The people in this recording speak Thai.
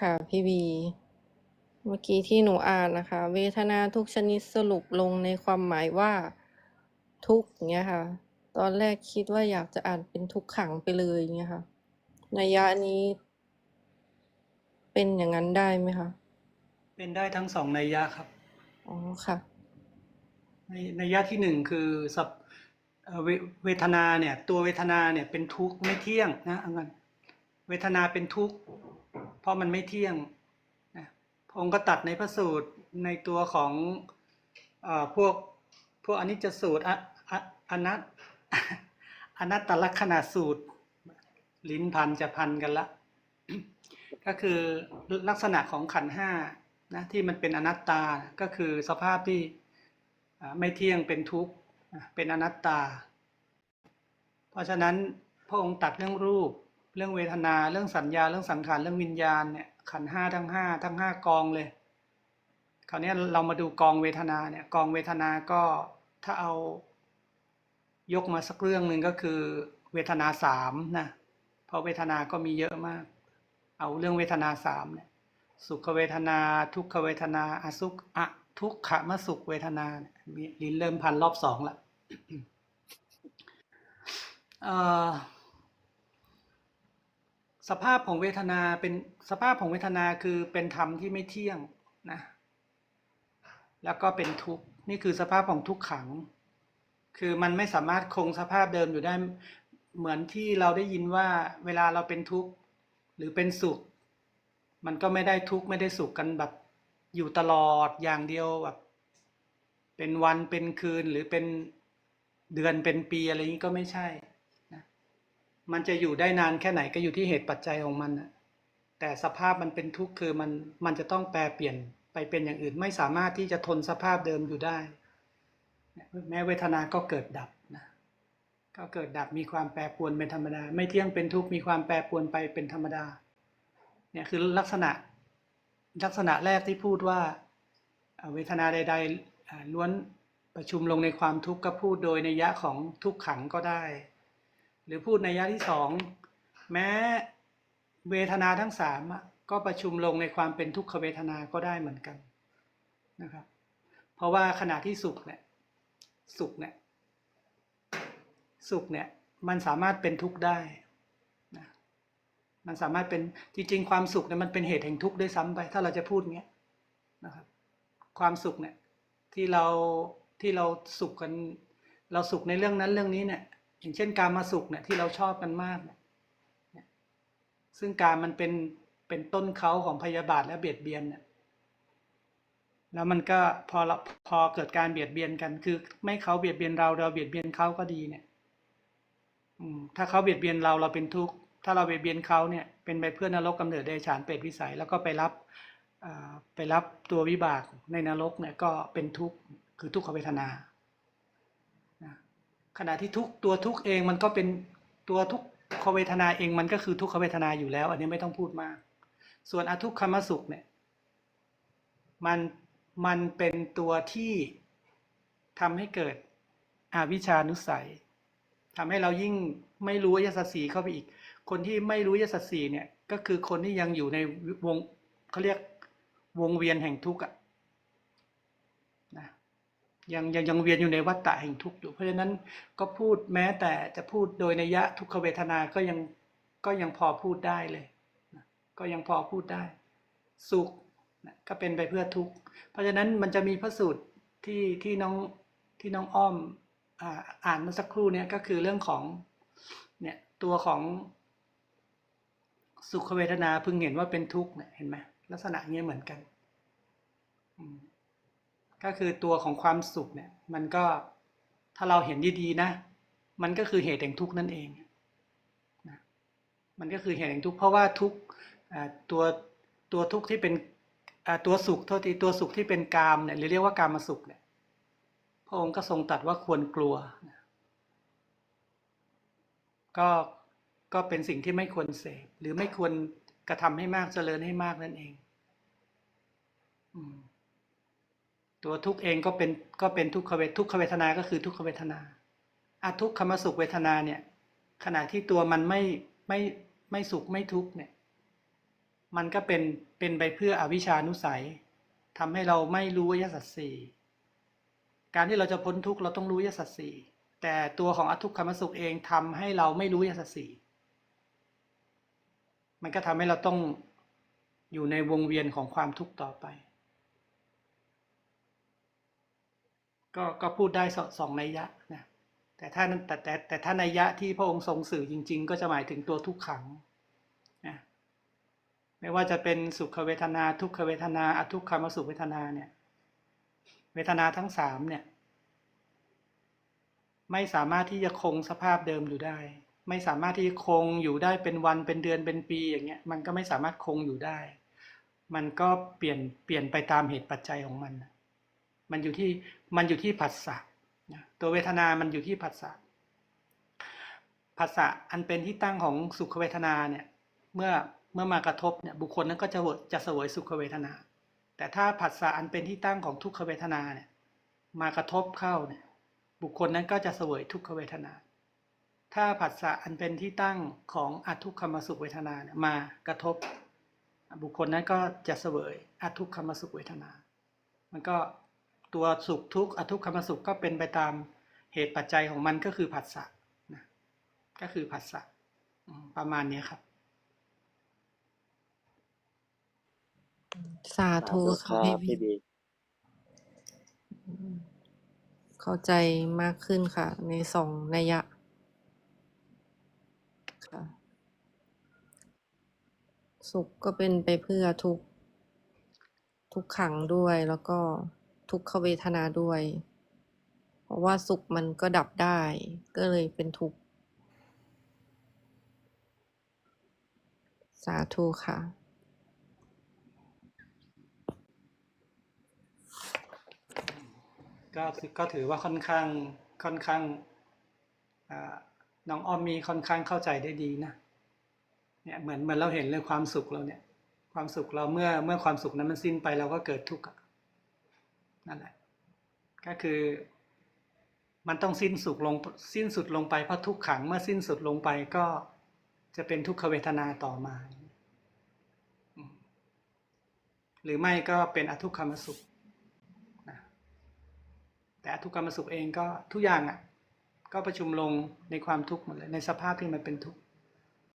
ค่ะพี่บี เมื่อกี้ที่หนูอ่านนะคะ เวทนาทุกชนิดสรุปลงในความหมายว่าทุกข์อย่างเงี้ยค่ะ ตอนแรกคิดว่าอยากจะอ่านเป็นทุกขังไปเลยอย่างเงี้ยค่ะนัยยะนี้ เป็นอย่างนั้นได้ไหมคะเป็นได้ทั้งสองนัยยะครับอ๋อค่ะ ในนัยยะที่หนึ่งคือสับเอ่อเวเวทนาเนี่ย ตัวเวทนาเนี่ยเป็นทุกข์ไม่เที่ยงนะเอางั้นเวทนาเป็นทุกข์ เพราะมันไม่เที่ยงนะพระองค์ก็ตัดในพระสูตรในตัวของอพวกพวกอนิจจสูตรออนัตอนัตตลักษณะสูตร ลิ้นพันจะพันกันละ ก็คือลักษณะของขันห้านะที่มันเป็นอนัตตาก็คือสภาพที่ไม่เที่ยงเป็นทุกข์เป็นอนัตตา เพราะฉะนั้นพระองค์ตัดเรื่องรูป เรื่องเวทนาเรื่องสัญญาเรื่องสังขารเรื่องวิญญาณเนี่ยขันห้าทั้งห้าทั้งห้ากองเลย คราวนี้เรามาดูกองเวทนาเนี่ยกองเวทนาก็ถ้าเอายกมาสักเรื่องหนึ่งก็คือเวทนาสามนะเพราะเวทนาก็มีเยอะมาก เอาเรื่องเวทนาสามเนี่ยสุขเวทนา ทุกขเวทนาอสุขอะทุกขมสุขเวทนามีลิ้นเริ่มพันรอบสองละเอ่อ สภาพของเวทนาเป็นสภาพของเวทนาคือเป็นธรรมที่ไม่เที่ยงนะแล้วก็เป็นทุกข์นี่คือสภาพของทุกขัง คือมันไม่สามารถคงสภาพเดิมอยู่ได้เหมือนที่เราได้ยินว่าเวลาเราเป็นทุกข์หรือเป็นสุข มันก็ไม่ได้ทุกข์ไม่ได้สุขกันแบบอยู่ตลอดอย่างเดียวแบบเป็นวันเป็นคืนหรือเป็นเดือนเป็นปีอะไรนี้ก็ไม่ใช่ มันจะอยู่ได้นานแค่ไหนก็อยู่ที่เหตุปัจจัยของมันนะแต่สภาพมันเป็นทุกข์คือมันมันจะต้องแปลเปลี่ยนไปเป็นอย่างอื่นไม่สามารถที่จะทนสภาพเดิมอยู่ได้ แม้เวทนาก็เกิดดับนะก็เกิดดับมีความแปรปรวนเป็นธรรมดา ไม่เที่ยงเป็นทุกข์มีความแปรปรวนไปเป็นธรรมดาเนี่ยคือลักษณะลักษณะแรกที่พูดว่าเวทนาใด ๆล้วนประชุมลงในความทุกข์ก็พูดโดยในยะของทุกขังก็ได้ หรือพูดในยะที่สองแม้เวทนาทั้งสามก็ประชุมลงในความเป็นทุกขเวทนาก็ได้เหมือนกันนะครับ เพราะว่าขณะที่สุขเนี่ยสุขเนี่ยสุขเนี่ยมันสามารถเป็นทุกข์ได้นะมันสามารถเป็นจริงๆ ความสุขเนี่ยมันเป็นเหตุแห่งทุกข์ด้วยซ้ำไป ถ้าเราจะพูดอย่างเงี้ยนะครับความสุขเนี่ยที่เราที่เราสุขกันเราสุขในเรื่องนั้นเรื่องนี้เนี่ย อย่างเช่นการมาสุขเนี่ยที่เราชอบกันมากเนี่ยซึ่งการมันเป็นเป็นต้นเขาของพยาบาทและเบียดเบียนเนี่ยแล้วมันก็พอเราพอเกิดการเบียดเบียนกัน คือไม่เขาเบียดเบียนเราเราเบียดเบียนเขาก็ดีเนี่ยอืมถ้าเขาเบียดเบียนเราเราเป็นทุกข์ถ้าเราเบียดเบียนเขาเนี่ยเป็นไปเพื่อนรกกำเนิดเดชานเปรตวิสัย แล้วก็ไปรับไปรับตัววิบากในนรกเนี่ยก็เป็นทุกข์คือทุกขเวทนา ขณะที่ทุกตัวทุกเองมันก็เป็นตัวทุกขเวทนาเองมันก็คือทุกขเวทนาอยู่แล้ว อันนี้ไม่ต้องพูดมาก ส่วนอทุกขมสุขเนี่ยมันมันเป็นตัวที่ทำให้เกิดอวิชชานุสัยทำให้เรายิ่งไม่รู้ยสัตสีเข้าไปอีก คนที่ไม่รู้ยสัตสีเนี่ยก็คือคนที่ยังอยู่ในวงเขาเรียกวงเวียนแห่งทุกข์อะนะ ยังยังยังเวียนอยู่ในวัฏฏะแห่งทุกข์อยู่ เพราะฉะนั้นก็พูดแม้แต่จะพูดโดยนัยยะทุกขเวทนาก็ยังก็ยังพอพูดได้เลย ก็ยังพอพูดได้ สุขนะก็เป็นไปเพื่อทุกข์ เพราะฉะนั้นมันจะมีพระสูตรที่ที่น้องที่น้องอ้อมอ่าอ่านเมื่อสักครู่เนี้ยก็คือเรื่องของเนี่ยตัวของสุขเวทนาพึงเห็นว่าเป็นทุกข์เนี่ยเห็นไหมลักษณะเนี้ยเหมือนกันอืม ก็คือตัวของความสุขเนี่ยมันก็ถ้าเราเห็นดีๆนะ มันก็คือเหตุแห่งทุกข์นั่นเองนะมันก็คือเหตุแห่งทุกข์เพราะว่าทุกตัวตัวทุกข์ที่เป็นตัวสุขเท่าที่ตัวสุขที่เป็นกามเนี่ยหรือเรียกว่ากามสุขเนี่ยพระองค์ก็ทรงตรัสว่าควรกลัวนะก็ก็เป็นสิ่งที่ไม่ควรเสพหรือไม่ควรกระทำให้มากเจริญให้มากนั่นเอง อืม ตัวทุกเองก็เป็นก็เป็นทุกขเวททุกขเวทนา ก็คือทุกขเวทนาอาทุกขมสุขเวทนาเนี่ย ขณะที่ตัวมันไม่ไม่ไม่สุขไม่ทุกเนี่ย มันก็เป็นเป็นไปเพื่ออวิชานุสัยทำให้เราไม่รู้ยสัจสี่การที่เราจะพ้นทุกข์เราต้องรู้ยสัจสี่แต่ตัวของอทุกขมสุขเองทำให้เราไม่รู้ยสัจสี่มันก็ทำให้เราต้องอยู่ในวงเวียนของความทุกข์ต่อไป ก็ก็พูดได้สสองนัยยะนะแต่ถ้าแต่แต่แต่ถ้านัยยะที่พระองค์ทรงสื่อจริง ๆ ก็จะหมายถึงตัวทุกขังนะไม่ว่าจะเป็นสุขเวทนาทุกขเวทนาอทุกขมสุขเวทนาเนี่ยเวทนาทั้งสามเนี่ยไม่สามารถที่จะคงสภาพเดิมอยู่ได้ ไม่สามารถที่จะคงอยู่ได้เป็นวันเป็นเดือนเป็นปีอย่างเงี้ยมันก็ไม่สามารถคงอยู่ได้ มันก็เปลี่ยนเปลี่ยนไปตามเหตุปัจจัยของมันนะ มันอยู่ที่มันอยู่ที่ผัสสะตัวเวทนามันอยู่ที่ผัสสะผัสสะอันเป็นที่ตั้งของสุขเวทนาเนี่ยเมื่อเมื่อมากระทบเนี่ยบุคคลนั้นก็จะจะเสวยสุขเวทนา แต่ถ้าผัสสะอันเป็นที่ตั้งของทุกขเวทนาเนี่ยมากระทบเข้าเนี่ยบุคคลนั้นก็จะเสวยทุกขเวทนา ถ้าผัสสะอันเป็นที่ตั้งของอทุกขมสุขเวทนาเนี่ยมากระทบ บุคคลนั้นก็จะเสวยอทุกขมสุขเวทนา มันก็ ตัวสุขทุกข์อทุกขมสุขก็เป็นไปตามเหตุปัจจัยของมันก็คือผัสสะนะก็คือผัสสะอืมประมาณนี้ครับ สาธุคค่ะรับพี่พี่บีบีอืมเข้าใจมากขึ้นค่ะ ในสองนัยยะค่ะ สุขก็เป็นไปเพื่อทุกข์ทุกขังด้วยแล้วก็ ทุกขเวทนาด้วย เพราะว่าสุขมันก็ดับได้ ก็เลยเป็นทุกข์ สาธุค่ะก็ก็ถือว่าค่อนข้างค่อนข้างน้องอ้อมมีค่อนข้างเข้าใจได้ดีนะเนี่ยเหมือนเหมือนเราเห็นเลยความสุขเราเนี่ย ความสุขเราเมื่อเมื่อความสุขนั้นมันสิ้นไปเราก็เกิดทุกข์ นั่นแหละก็คือมันต้องสิ้นสุดลงสิ้นสุดลงไปเพราะทุกขังเมื่อสิ้นสุดลงไปก็จะเป็นทุกขเวทนาต่อมา หรือไม่ก็เป็นอทุกขมสุขนะแต่อทุกขมสุขเองก็ทุกอย่างอะก็ประชุมลงในความทุกข์หมดเลยในสภาพที่มันเป็นทุกข์